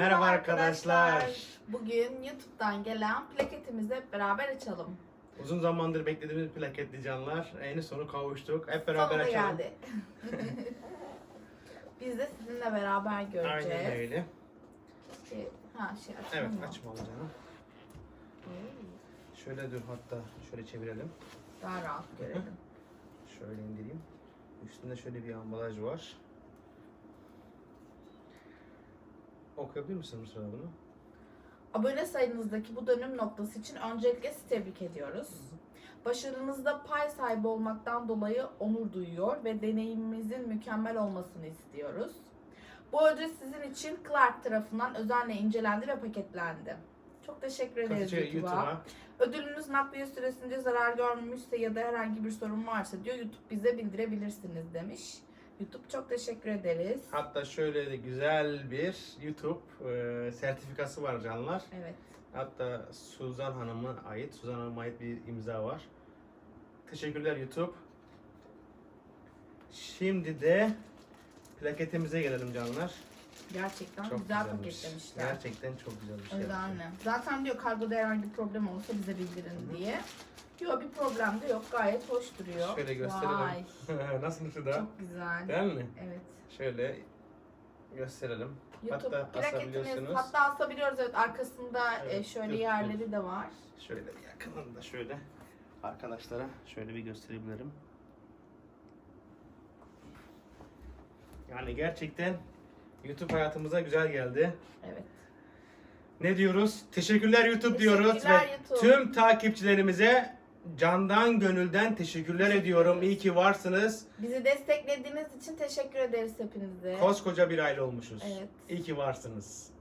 arkadaşlar. Bugün YouTube'dan gelen plaketimizi hep beraber açalım. Uzun zamandır beklediğimiz plaketli canlar. En sonu kavuştuk. Hep beraber Sonunda açalım. geldi. Biz de sizinle beraber göreceğiz. Aynen öyle. Şey, ha şey açalım Evet mı? açmalı canım. Şöyle dur hatta şöyle çevirelim. Daha rahat görelim. Şöyle indireyim. Üstünde şöyle bir ambalaj var. Okuyabilir misin bu sırada bunu? Abone sayınızdaki bu dönüm noktası için öncelikle sizi tebrik ediyoruz. Başarınızda pay sahibi olmaktan dolayı onur duyuyor ve deneyimimizin mükemmel olmasını istiyoruz. Bu ödül sizin için Clark tarafından özenle incelendi ve paketlendi. Çok teşekkür ederiz Katıcı YouTube'a. YouTube'a. Ödülünüz nakliye süresince zarar görmemişse ya da herhangi bir sorun varsa diyor YouTube bize bildirebilirsiniz demiş. YouTube çok teşekkür ederiz. Hatta şöyle de güzel bir YouTube e, sertifikası var canlar. Evet. Hatta Suzan Hanım'a ait, Suzan Hanım'a ait bir imza var. Teşekkürler YouTube. Şimdi de plaketimize gelelim canlar. Gerçekten Çok güzel güzelmiş. paketlemişler. Gerçekten çok güzel bir şey. Özenli. Zaten diyor kargoda herhangi bir problem olursa bize bildirin Hı hı. diye. Yok bir problem de yok. Gayet hoş duruyor. Şöyle gösterelim. Vay. Nasıl şu da? Çok güzel. Değil mi? Evet. Şöyle gösterelim. YouTube Hatta plaketimiz asabiliyorsunuz. hatta asabiliyoruz evet arkasında e, Evet, şöyle dur, dur. yerleri de var. Şöyle bir yakından da şöyle arkadaşlara şöyle bir gösterebilirim. Yani gerçekten YouTube hayatımıza güzel geldi. Evet. Ne diyoruz? Teşekkürler YouTube diyoruz Teşekkürler ve YouTube. tüm takipçilerimize candan gönülden teşekkürler Teşekkür ediyorum. İyi ki varsınız. Bizi desteklediğiniz için teşekkür ederiz hepinize. Koskoca bir aile olmuşuz. Evet. İyi ki varsınız.